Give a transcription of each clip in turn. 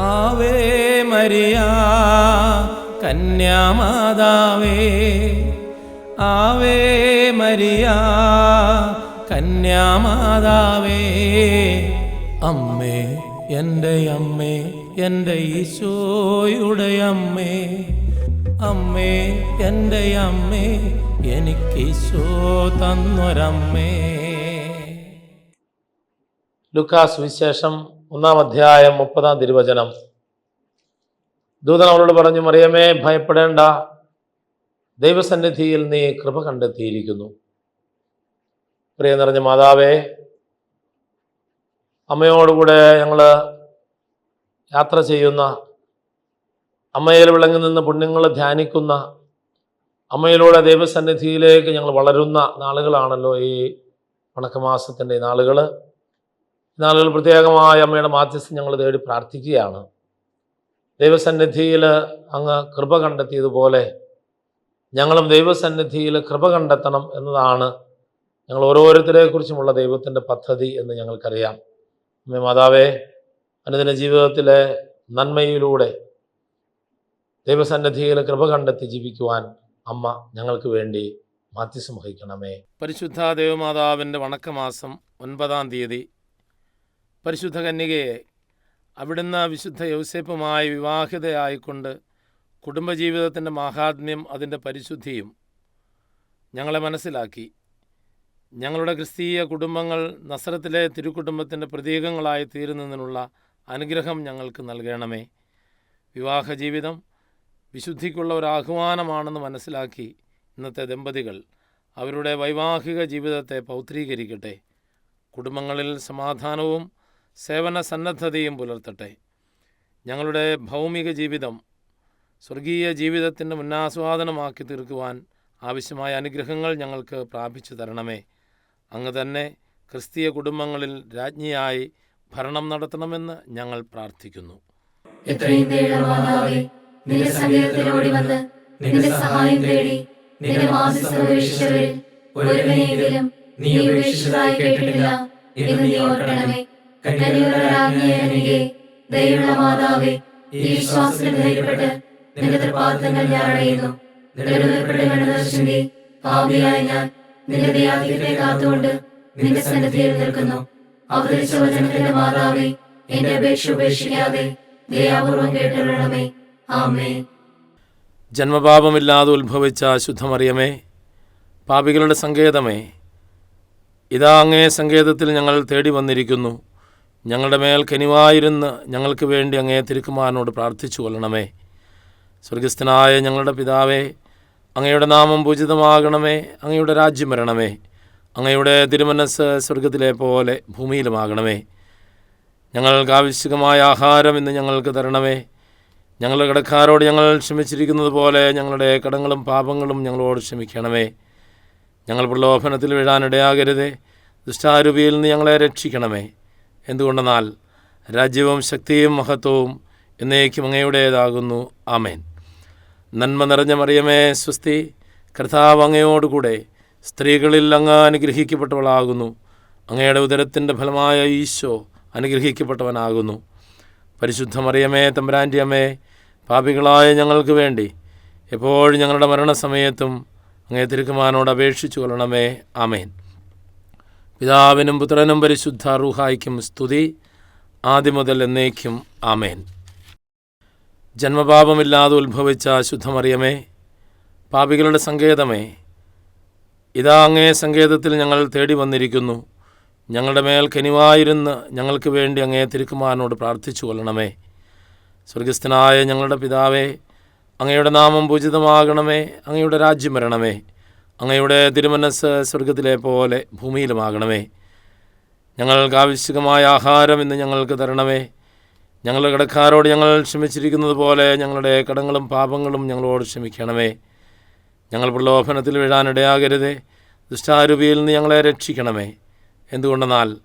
Ave Maria കന്യാമാതാവേ. Ave Maria കന്യാമാതാവേ. അമ്മേ എന്റെ അമ്മേ എന്റെ ഈശോയുടെ അമ്മേ. അമ്മേ എന്റെ അമ്മേ എനിക്ക് ഈശോ തന്നൊരമ്മേ. ലുക്കാസ് വിശേഷം ഒന്നാം അധ്യായം മുപ്പതാം തിരുവചനം. ദൂതൻ അവളോട് പറഞ്ഞു മറിയമേ ഭയപ്പെടേണ്ട. ദൈവസന്നിധിയിൽ നീ കൃപ കണ്ടെത്തിയിരിക്കുന്നു. പ്രിയ നിറഞ്ഞ മാതാവേ അമ്മയോടുകൂടെ ഞങ്ങൾ യാത്ര ചെയ്യുന്ന അമ്മയിൽ വിളങ്ങി നിന്ന് പുണ്യങ്ങൾ ധ്യാനിക്കുന്ന അമ്മയിലൂടെ ദൈവസന്നിധിയിലേക്ക് ഞങ്ങൾ വളരുന്ന നാളുകളാണല്ലോ ഈ വണക്കമാസത്തിന്റെ നാളുകൾ നാളുകൾ പ്രത്യേകമായ അമ്മയുടെ മാധ്യസ്ഥം ഞങ്ങൾ തേടി പ്രാർത്ഥിക്കുകയാണ്. ദൈവസന്നിധിയിൽ അങ്ങ് കൃപ കണ്ടെത്തിയതുപോലെ ഞങ്ങളും ദൈവസന്നിധിയിൽ കൃപ കണ്ടെത്തണം എന്നതാണ് ഞങ്ങൾ ഓരോരുത്തരെക്കുറിച്ചുമുള്ള ദൈവത്തിന്റെ പദ്ധതി എന്ന് ഞങ്ങൾക്കറിയാം. അമ്മ മാതാവേ അനുദിന ജീവിതത്തിലെ നന്മയിലൂടെ ദൈവസന്നിധിയിൽ കൃപ കണ്ടെത്തി ജീവിക്കുവാൻ അമ്മ ഞങ്ങൾക്ക് വേണ്ടി മാധ്യസ്ഥം വഹിക്കണമേ. പരിശുദ്ധ ദേവമാതാവിന്റെ വണക്കമാസം ഒൻപതാം തീയതി പരിശുദ്ധ കന്യകയെ അവിടുന്ന് വിശുദ്ധ യൗസേപ്പുമായി വിവാഹിതയായിക്കൊണ്ട് കുടുംബജീവിതത്തിന്റെ മഹാത്മ്യം അതിന്റെ പരിശുദ്ധിയും ഞങ്ങളെ മനസ്സിലാക്കി. ഞങ്ങളുടെ ക്രിസ്തീയ കുടുംബങ്ങൾ നസ്രത്തിലെ തിരുക്കുടുംബത്തിന്റെ പ്രതീകങ്ങളായി തീരുന്നതിനുള്ള അനുഗ്രഹം ഞങ്ങൾക്ക് നൽകണമേ. വിവാഹ ജീവിതം വിശുദ്ധിക്കുള്ള ഒരു ആഹ്വാനമാണെന്ന് മനസ്സിലാക്കി ഇന്നത്തെ ദമ്പതികൾ അവരുടെ വൈവാഹിക ജീവിതത്തെ പൗത്രീകരിക്കട്ടെ. കുടുംബങ്ങളിൽ സമാധാനവും സേവന സന്നദ്ധതയും പുലർത്തട്ടെ. ഞങ്ങളുടെ ഭൗമിക ജീവിതം സ്വർഗീയ ജീവിതത്തിന്റെ മുന്നാസ്വാദനമാക്കി തീർക്കുവാൻ ആവശ്യമായ അനുഗ്രഹങ്ങൾ ഞങ്ങൾക്ക് പ്രാപിച്ചു തരണമേ. അങ്ങ് തന്നെ ക്രിസ്തീയ കുടുംബങ്ങളിൽ രാജ്ഞിയായി ഭരണം നടത്തണമെന്ന് ഞങ്ങൾ പ്രാർത്ഥിക്കുന്നു. എത്രയും വന്ന് സഹായം തേടി നീ കേട്ടിട്ടില്ല മാതാവേ ഈ നിന്റെ ഞാൻ പാപിയായ ഞാൻ നിന്റെ കാത്തുകൊണ്ട് നിന്റെ നിൽക്കുന്നു. ജന്മപാപമില്ലാതെ ഉത്ഭവിച്ച ശുദ്ധമറിയമേ പാപികളുടെ സങ്കേതമേ ഇതാ അങ്ങേ സങ്കേതത്തിൽ ഞങ്ങൾ തേടി വന്നിരിക്കുന്നു. ഞങ്ങളുടെ മേൽ കനിവായിരുന്ന് ഞങ്ങൾക്ക് വേണ്ടി അങ്ങേ തിരുക്കുമാരനോട് പ്രാർത്ഥിച്ചു കൊള്ളണമേ. സ്വർഗസ്ഥനായ ഞങ്ങളുടെ പിതാവേ അങ്ങയുടെ നാമം പൂജിതമാകണമേ അങ്ങയുടെ രാജ്യം വരണമേ അങ്ങയുടെ തിരുമനസ് സ്വർഗത്തിലെ പോലെ ഭൂമിയിലുമാകണമേ. ഞങ്ങൾക്ക് ആവശ്യമായ ആഹാരം ഇന്ന് ഞങ്ങൾക്ക് തരണമേ. ഞങ്ങളുടെ കടക്കാരോട് ഞങ്ങൾ ക്ഷമിച്ചിരിക്കുന്നത് പോലെ ഞങ്ങളുടെ കടങ്ങളും പാപങ്ങളും ഞങ്ങളോട് ക്ഷമിക്കണമേ. ഞങ്ങൾ പ്രലോഭനത്തിൽ വീഴാനിടയാകരുതേ. ദുഷ്ടാരൂപിയിൽ നിന്ന് ഞങ്ങളെ രക്ഷിക്കണമേ. എന്തുകൊണ്ടെന്നാൽ രാജ്യവും ശക്തിയും മഹത്വവും എന്നേക്കും അങ്ങയുടേതാകുന്നു. ആമേൻ. നന്മ നിറഞ്ഞ മറിയമേ സ്വസ്തി കർത്താവ് അങ്ങയോടുകൂടെ സ്ത്രീകളിൽ അങ്ങ് അനുഗ്രഹിക്കപ്പെട്ടവളാകുന്നു. അങ്ങയുടെ ഉദരത്തിന്റെ ഫലമായ ഈശോ അനുഗ്രഹിക്കപ്പെട്ടവനാകുന്നു. പരിശുദ്ധ മറിയമേ തമ്പുരാന്റെ അമ്മേ പാപികളായ ഞങ്ങൾക്ക് വേണ്ടി എപ്പോഴും ഞങ്ങളുടെ മരണസമയത്തും അങ്ങേ തിരുക്കുമാനോട് അപേക്ഷിച്ചു കൊള്ളണമേ ആമേൻ. പിതാവിനും പുത്രനും പരിശുദ്ധ റുഹായിക്കും സ്തുതി. ആദ്യം മുതൽ എന്നേക്കും ആമേൻ. ജന്മപാപമില്ലാതെ ഉത്ഭവിച്ച ശുദ്ധമറിയമേ പാപികളുടെ സങ്കേതമേ ഇതാ അങ്ങേ സങ്കേതത്തിൽ ഞങ്ങൾ തേടി വന്നിരിക്കുന്നു. ഞങ്ങളുടെ മേൽ കനിവായിരുന്ന് ഞങ്ങൾക്ക് വേണ്ടി അങ്ങേ തിരുക്കുമാരനോട് പ്രാർത്ഥിച്ചു കൊള്ളണമേ. സ്വർഗസ്ഥനായ ഞങ്ങളുടെ പിതാവേ അങ്ങയുടെ നാമം പൂജിതമാകണമേ അങ്ങയുടെ രാജ്യം വരണമേ. അങ്ങയുടെ തിരുമനസ് സ്വർഗത്തിലെ പോലെ ഭൂമിയിലുമാകണമേ. ഞങ്ങൾക്ക് ആവശ്യമായ ആഹാരം ഇന്ന് ഞങ്ങൾക്ക് തരണമേ. ഞങ്ങളുടെ കടക്കാരോട് ഞങ്ങൾ ക്ഷമിച്ചിരിക്കുന്നത് പോലെ ഞങ്ങളുടെ കടങ്ങളും പാപങ്ങളും ഞങ്ങളോട് ക്ഷമിക്കണമേ. ഞങ്ങൾ പ്രലോഭനത്തിൽ വീഴാനിടയാകരുതേ. ദുഷ്ടാരൂപിയിൽ നിന്ന് ഞങ്ങളെ രക്ഷിക്കണമേ. എന്തുകൊണ്ടെന്നാൽ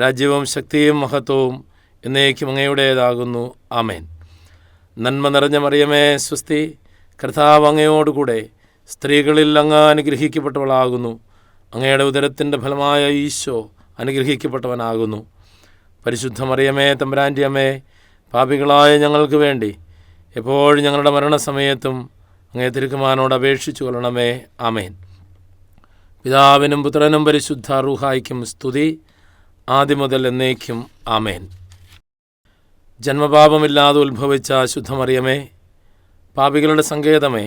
രാജ്യവും ശക്തിയും മഹത്വവും എന്നേക്കും അങ്ങയുടേതാകുന്നു. ആമേൻ. നന്മ നിറഞ്ഞ മറിയമേ സ്വസ്തി. കർത്താവ് അങ്ങയോടുകൂടെ സ്ത്രീകളിൽ അങ്ങ് അനുഗ്രഹിക്കപ്പെട്ടവളാകുന്നു. അങ്ങയുടെ ഉദരത്തിന്റെ ഫലമായ ഈശോ അനുഗ്രഹിക്കപ്പെട്ടവനാകുന്നു. പരിശുദ്ധമറിയമേ മറിയമേ തമ്പുരാന്റെ അമ്മേ പാപികളായ ഞങ്ങൾക്ക് വേണ്ടി എപ്പോഴും ഞങ്ങളുടെ മരണസമയത്തും അങ്ങേ തിരുക്കുമാനോട് അപേക്ഷിച്ചു കൊള്ളണമേ. ആമേൻ. പിതാവിനും പുത്രനും പരിശുദ്ധ റൂഹായിക്കും സ്തുതി. ആദ്യം മുതൽ എന്നേക്കും ആമേൻ. ജന്മപാപമില്ലാതെ ഉത്ഭവിച്ച ശുദ്ധമറിയമേ പാപികളുടെ സങ്കേതമേ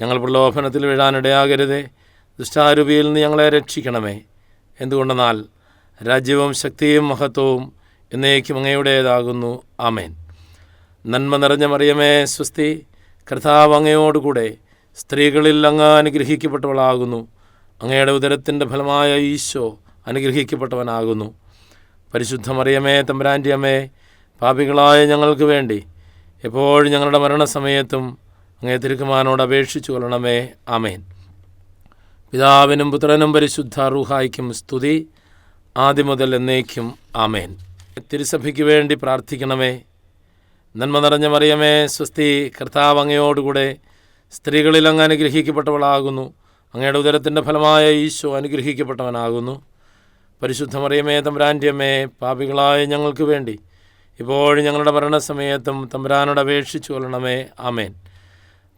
ഞങ്ങൾ പ്രലോഭനത്തിൽ വീഴാനിടയാകരുതേ. ദുഷ്ടാരൂപിയിൽ നിന്ന് ഞങ്ങളെ രക്ഷിക്കണമേ. എന്തുകൊണ്ടെന്നാൽ രാജ്യവും ശക്തിയും മഹത്വവും എന്നേക്കും അങ്ങയുടേതാകുന്നു. ആമേൻ. നന്മ നിറഞ്ഞ മറിയമേ സ്വസ്തി കർത്താവ് അങ്ങയോടുകൂടെ സ്ത്രീകളിൽ അങ്ങ് അനുഗ്രഹിക്കപ്പെട്ടവളാകുന്നു. അങ്ങയുടെ ഉദരത്തിന്റെ ഫലമായ ഈശോ അനുഗ്രഹിക്കപ്പെട്ടവനാകുന്നു. പരിശുദ്ധ മറിയമേ തമ്പുരാന്റെ പാപികളായ ഞങ്ങൾക്ക് വേണ്ടി എപ്പോഴും ഞങ്ങളുടെ മരണസമയത്തും അങ്ങേ തിരുക്കുമാനോട് അപേക്ഷിച്ചു കൊള്ളണമേ. അമേൻ പിതാവിനും പുത്രനും പരിശുദ്ധ റുഹായിക്കും സ്തുതി. ആദ്യം മുതൽ എന്നേക്കും ആമേൻ. തിരുസഭയ്ക്ക് വേണ്ടി പ്രാർത്ഥിക്കണമേ. നന്മ നിറഞ്ഞ മറിയമേ സ്വസ്തി കർത്താവ് അങ്ങയോടുകൂടെ സ്ത്രീകളിൽ അങ്ങ് അനുഗ്രഹിക്കപ്പെട്ടവളാകുന്നു. അങ്ങയുടെ ഉദരത്തിന്റെ ഫലമായ ഈശോ അനുഗ്രഹിക്കപ്പെട്ടവനാകുന്നു. പരിശുദ്ധ മറിയമേ തമ്പുരാന്റെയമ്മേ പാപികളായ ഞങ്ങൾക്ക് വേണ്ടി ഇപ്പോഴും ഞങ്ങളുടെ മരണസമയത്തും തമ്പുരാനോട് അപേക്ഷിച്ചു കൊള്ളണമേ. ആമേൻ.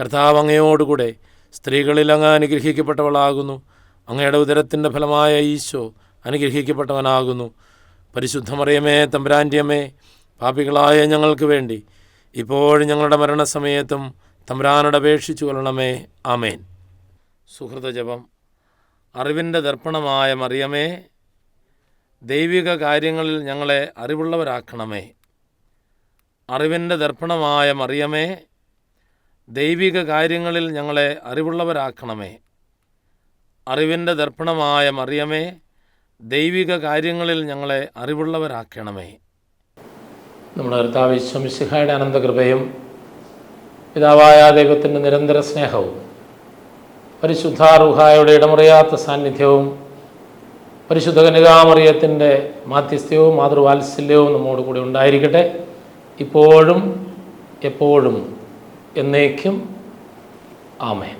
കർത്താവ് അങ്ങയോടുകൂടെ സ്ത്രീകളിൽ അങ്ങ് അനുഗ്രഹിക്കപ്പെട്ടവളാകുന്നു. അങ്ങയുടെ ഉദരത്തിന്റെ ഫലമായ ഈശോ അനുഗ്രഹിക്കപ്പെട്ടവനാകുന്നു. പരിശുദ്ധമറിയമേ മറിയമേ തമ്പുരാന്റെ പാപികളായ ഞങ്ങൾക്ക് വേണ്ടി ഇപ്പോഴും ഞങ്ങളുടെ മരണസമയത്തും തമ്പുരാനോട് അപേക്ഷിച്ചു കൊള്ളണമേ. ആമേൻ. സുഹൃതജപം. അറിവിന്റെ ദർപ്പണമായ മറിയമേ ദൈവിക കാര്യങ്ങളിൽ ഞങ്ങളെ അറിവുള്ളവരാക്കണമേ. അറിവിന്റെ ദർപ്പണമായ മറിയമേ ദൈവിക കാര്യങ്ങളിൽ ഞങ്ങളെ അറിവുള്ളവരാക്കണമേ. അറിവിന്റെ ദർപ്പണമായ മറിയമേ ദൈവിക കാര്യങ്ങളിൽ ഞങ്ങളെ അറിവുള്ളവരാക്കണമേ. നമ്മുടെ കർത്താവ് വിശ്വമിശിഹായുടെ അനന്തകൃപയും പിതാവായ ദൈവത്തിന്റെ നിരന്തര സ്നേഹവും പരിശുദ്ധാറുഹായുടെ ഇടമുറിയാത്ത സാന്നിധ്യവും പരിശുദ്ധ കനികാമറിയത്തിന്റെ മാധ്യസ്ഥ്യവും മാതൃവാത്സല്യവും നമ്മോട് കൂടി ഉണ്ടായിരിക്കട്ടെ. ഇപ്പോഴും എപ്പോഴും എന്നേക്കും ആമേൻ.